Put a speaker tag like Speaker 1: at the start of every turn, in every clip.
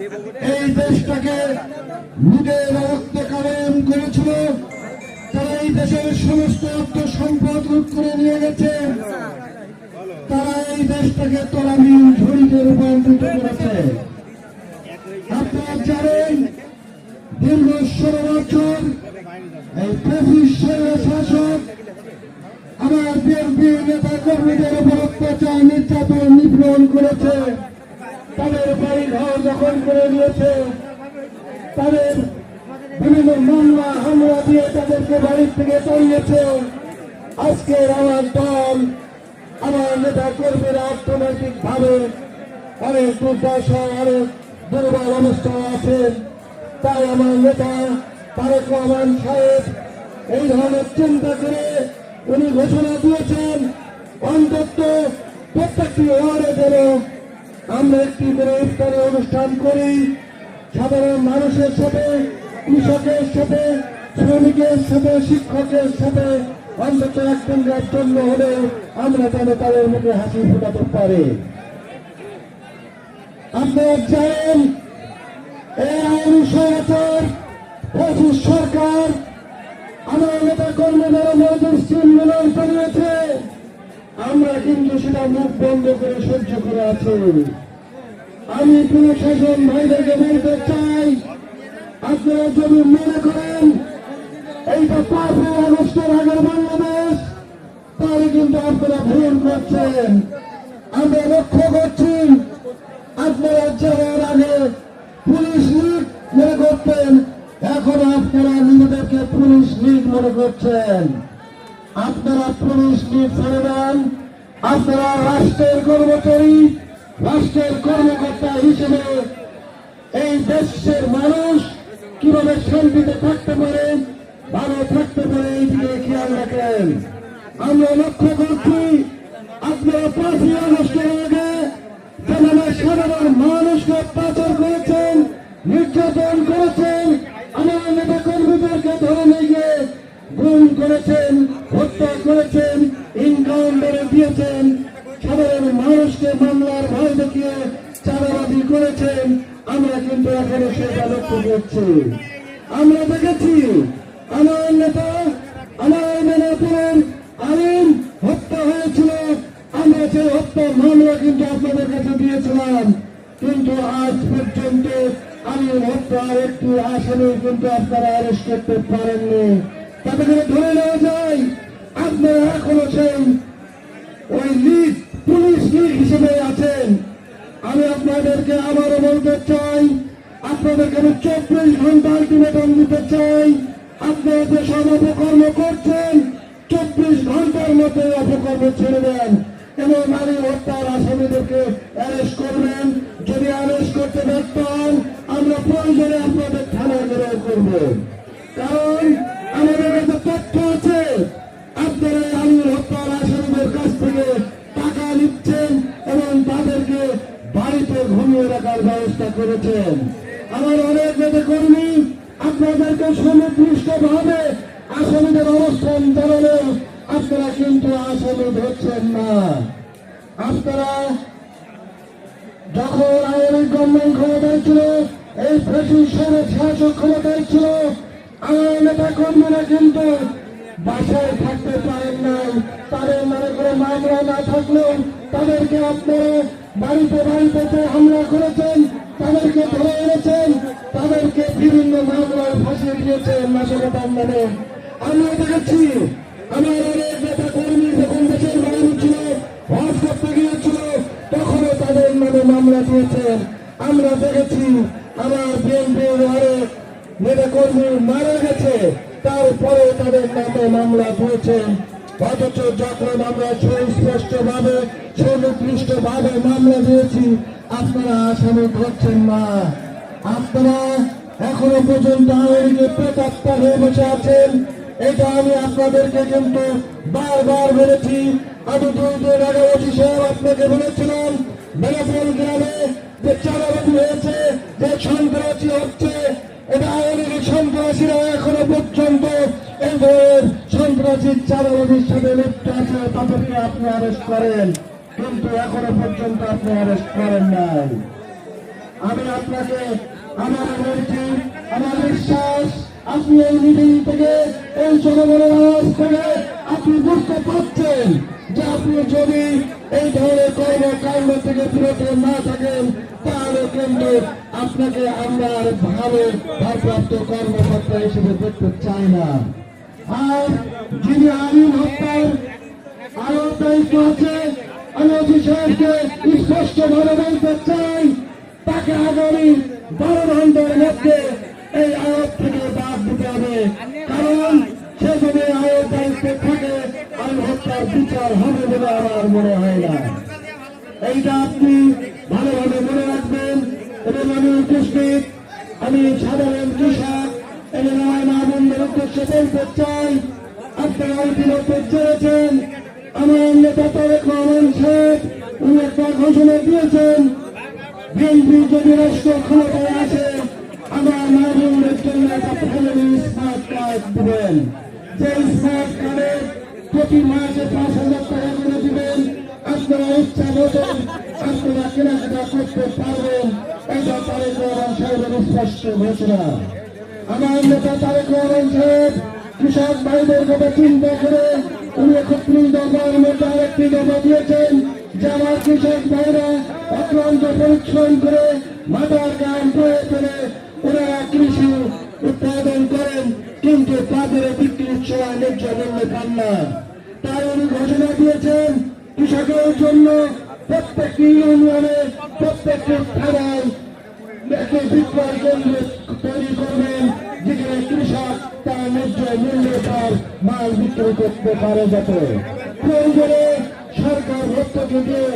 Speaker 1: এই দেশটাকে নিজের রক্তে কায়েম করেছিল। তারা এই দেশের সমস্ত অর্থ সম্পদ লুট করে নিয়ে গেছে। তারা এই দেশটাকে তলামি ঝুড়িতে রূপান্তরিত করেছে। আপনারা জানেন, দীর্ঘ ষোলো বছর এই পঁচিশ সালের শাসক আমার বিএনপি নেতা কর্মীদের উপর অত্যাচার, নির্যাতন, নিপীড়ন করেছে। তাদের বাড়ি ঘর দখল করে নিয়েছে। তাদের বিভিন্ন মামলা, হামলা দিয়ে তাদেরকে বাড়ি থেকে তাড়িয়েছে আজকের আমার দল, আমার নেতা কর্মীরা অর্থনৈতিক ভাবে অনেক দুর্দশা অনেক দুর্বল অবস্থায় আছেন। তাই আমার নেতা তারেক রহমান সাহেব এই ধরনের চিন্তা করে উনি ঘোষণা দিয়েছেন, অন্তত প্রত্যেকটি ওয়ার্ডে যেন আমরা একটি করে ইফতারি অনুষ্ঠান করি। সাধারণ মানুষের সাথে, কৃষকের সাথে, শ্রমিকের সাথে, শিক্ষকের সাথে অন্তত একদিনের জন্য হলে আমরা যেন তাদের মুখে হাসি ফুটাতে পারি। আপনারা জানেন, এই আইন সরকার পঁচিশ সরকার আমার নেতা কর্মীদের মধ্যে সিন্ডিকেট করিয়েছে আমরা কিন্তু সেটা মুখ বন্ধ করে সহ্য করে আছি। আমি প্রশাসন ভাইদেরকে বলতে চাই, আপনারা যদি মনে করেন, এইটা পাঁচই আগস্টের আগের বাংলাদেশ, তাহলে কিন্তু আপনারা ভুল করছেন। আমরা লক্ষ্য করছি, আপনারা যাওয়ার আগে পুলিশ লীগ মনে করতেন, এখন আপনারা নিজেদেরকে পুলিশ লীগ মনে করছেন। আপনারা পুলিশ লীগ ছেড়ে দেন। আপনারা রাষ্ট্রের কর্মচারী, রাষ্ট্রের কর্মকর্তা হিসেবে এই দেশের মানুষ কীভাবে শান্তিতে থাকতে পারে, ভালো থাকতে পারে, এই দিকে খেয়াল রাখেন। আমরা লক্ষ্য করছি আপনারা পাঁচই আগস্টের আগে যেভাবে সাধারণ মানুষকে অত্যাচার করেছেন, নির্যাতন করেছেন, আমার নেতা কর্মীদেরকে ধরে নিয়ে গুম করেছেন, হত্যা করেছেন দিয়েছেন সাধারণ মানুষকে মামলার ভয় দেখিয়ে চাঁদাবাদি করেছেন। আমরা কিন্তু এখনও সেটা লক্ষ্য করছি। আমরা দেখেছি, আমার নেতা, আমার মেনাপুরের আইন হত্যা হয়েছিল। আমরা সেই হত্যা মামলা কিন্তু আপনাদের কাছে দিয়েছিলাম। কিন্তু আজ পর্যন্ত আমি হত্যার একটি আসামি কিন্তু আপনারা অ্যারেস্ট করতে পারেননি। তাদেরকে ধরে নেওয়া যায়, আপনারা এখনও সেই ওই লিগ পুলিশ লিগ হিসেবে আছেন। আমি আপনাদেরকে আবারও বলতে চাই, আপনাদেরকে আমি চব্বিশ ঘণ্টা আলটিমেটাম দিতে চাই। আপনারা যে সব অপকর্ম করছেন, চব্বিশ ঘণ্টার মধ্যে অপকর্ম ছেড়ে দেন এবং নারী হত্যার আসামিদেরকে অ্যারেস্ট করবেন। যদি অ্যারেস্ট করতে ব্যর্থ আমরা প্রয়োজনে আপনাদের থানায় ঘেরাও করব। কারণ করেছেন। আমার অনেক নেতা কর্মী, আপনাদেরকে সুনির্দিষ্ট ভাবে আসামিদের অবস্থান জানালেও আপনারা কিন্তু আসামি ধরছেন না। আপনারা যখন আওয়ামী গভর্নমেন্ট ক্ষমতায় ছিল এই ব্রিটিশের শাসক ক্ষমতায় ছিল আমার নেতা কর্মীরা কিন্তু বাসায় থাকতে পারেন নাই। তাদের মনে করে মামলা না থাকলেও তাদেরকে আপনারা বাড়িতে বাড়িতে হামলা করেছেন তাদেরকে ধরে এনেছেন, তাদেরকে বিভিন্ন মামলায় ফাঁসিয়ে দিয়েছেন নাশকতার নামে আমরা দেখেছি। আমার অনেক নেতা কর্মী যখন দেশের বাইরে ছিল হজ করতে গিয়েছিল, তখনও তাদের নামে মামলা দিয়েছেন। আমরা দেখেছি, আমার বিএনপির অনেক নেতা কর্মী মারা গেছে। তারপরে তাদের নামে মামলা দিয়েছেন অথচ যখন আমরা সুস্পষ্ট ভাবে সুনির্দিষ্ট ভাবে মামলা দিয়েছি আপনারা আসামি ধরছেন না। আপনারা এখনও পর্যন্ত আওয়ামী প্রেতাত্মা হয়ে বসে আছেন। এটা আমি আপনাদেরকে কিন্তু বারবার বলেছি। আমি ওসি সাহেব আপনাকে বলেছিলাম বেনাপুর গ্রামে যে চালাবাজি হয়েছে, যে সন্ত্রাসী হচ্ছে, এটা আওয়ামী সন্ত্রাসীরা এখনও পর্যন্ত এই ধরনের সন্ত্রাসী চালাবাজির সাথে লিপ্ত আছে, তাদেরকে আপনি অ্যারেস্ট করেন। কিন্তু এখনও পর্যন্ত আপনি অ্যারেস্ট করেন নাই। আমি আপনাকে, আমার বলছি আমার বিশ্বাস, আপনি এই মিটিং থেকে, এই জনগণের আওয়াজ থেকে আপনি বুঝতে পারছেন যে আপনি যদি এই ধরনের কর্মকাণ্ড থেকে বিরত না থাকেন, তাহলে কিন্তু আপনাকে আমরা আর ভালো ভারপ্রাপ্ত কর্মকর্তা হিসেবে দেখতে চাই না। আর যিনি আইন হত্যার আরও দায়িত্ব আছে অতি স্পষ্ট ভাবে বলতে চাই, তাকে আগামী বারো ঘণ্টার মধ্যে এই আয়োগ থেকে বাদ দিতে হবে। কারণ সে যদি আয়োগ দায়িত্বে থাকে আইন হত্যার বিচার হবে বলে আমার মনে হয় না। এইটা আপনি ভালোভাবে মনে রাখবেন এবং আমি উপস্থিত, আমি সাধারণ কৃষক এবং আমার মা বোনদের উদ্দেশ্যে বলতে চাই, আপনারা ইতিমধ্যে চেয়েছেন আমার ঘোষণা দিয়েছেন, বিএনপি যদি রাষ্ট্র ক্ষমতায় আসে, আমার বোনদের জন্য একটা ফ্যামিলি স্মার্ট কার্ড দিবেন। যে স্মার্ট কার্ডে প্রতি মাসে পাঁচ হাজার টাকা করে দিবেন। আপনারা ইচ্ছা মতন আপনারা কেনাকাটা করতে পারবেন। এটা তারেক রহমান সাহেবের স্পষ্ট ঘোষণা। আমার নেতা তারেক রহমান সাহেব, কৃষক ভাইদের কথা চিন্তা করে উনি একত্রিশ দফার মধ্যে আরেকটি দফা দিয়েছেন। যে আমার কৃষক ভাইরা অক্লান্ত পরিশ্রম করে মাথার গান প্রয়োগ করে ওনারা কৃষি উৎপাদন করেন, কিন্তু বাজারে বিক্রির সময় ন্যায্য মূল্য পান না। তাই উনি ঘোষণা দিয়েছেন, কৃষকের জন্য প্রত্যেকটি ইউনিয়নে প্রত্যেকটি থানায় একটি বিক্রয় কেন্দ্র তৈরি করবেন, যেখানে কৃষক তার ন্যায্য মূল্যে তার মাল বিক্রি করতে পারে যাতে। প্রয়োজনে সরকার ভর্তুকি দিয়ে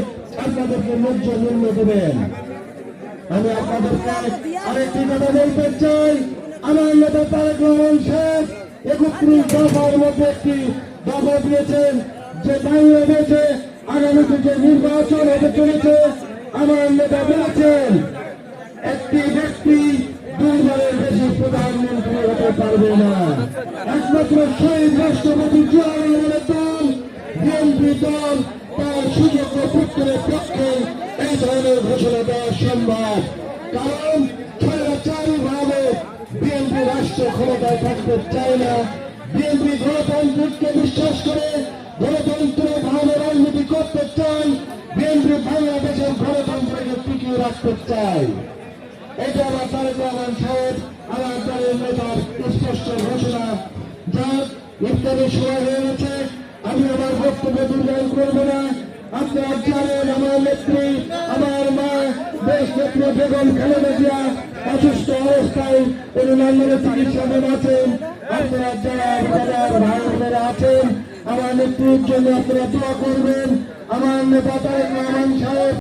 Speaker 1: আপনাদেরকে ন্যায্য মূল্য দেবেন আমি আপনাদেরকে আরেকটি কথা বলতে চাই। আমার নেতা তারেক রহমান সাহেব একত্রিশ দফার মধ্যে একটি দফা দিয়েছেন, যে বাংলাদেশে আগামীতে যে নির্বাচন হতে চলেছে। আমার নেতা বলেছেন, একটি ব্যক্তি দুইবারের বেশি প্রধানমন্ত্রী হতে পারবে না। একমাত্র শহীদ রাষ্ট্রপতি জিয়া বিএনপি দল তার সুযোগ্য পুত্রের পক্ষে এই ধরনের ঘোষণা দেওয়া সম্ভব। কারণ ছয়রাচারী ভাবে বিএনপি রাষ্ট্র ক্ষমতায় থাকতে চায় না। বিএনপি গণতান্ত্রিককে বিশ্বাস করে গণতন্ত্র ভাবে রাজনীতি করতে চায়। বিএনপি বাংলাদেশের গণতন্ত্রকে টিকিয়ে রাখতে চায়। এটা আমার তারেক রহমান সাহেব, আমার দলের নেতার স্পষ্ট ঘোষণা। যা ইত্যাদি সময় হয়ে গেছে। আমি আমার বক্তব্য দীর্ঘায়ন করব না। আপনারা জানেন, আমার নেত্রী, আমার মা দেশ নেত্রী বেগম খালেদা জিয়া অসুস্থ অবস্থায় উনি লন্ডনে চিকিৎসাধীন আছেন। আপনারা যারা ভাই বোনেরা আছেন। আমার নেত্রীর জন্য আপনারা দোয়া করবেন। আমার নেতা তারেক রহমান সাহেব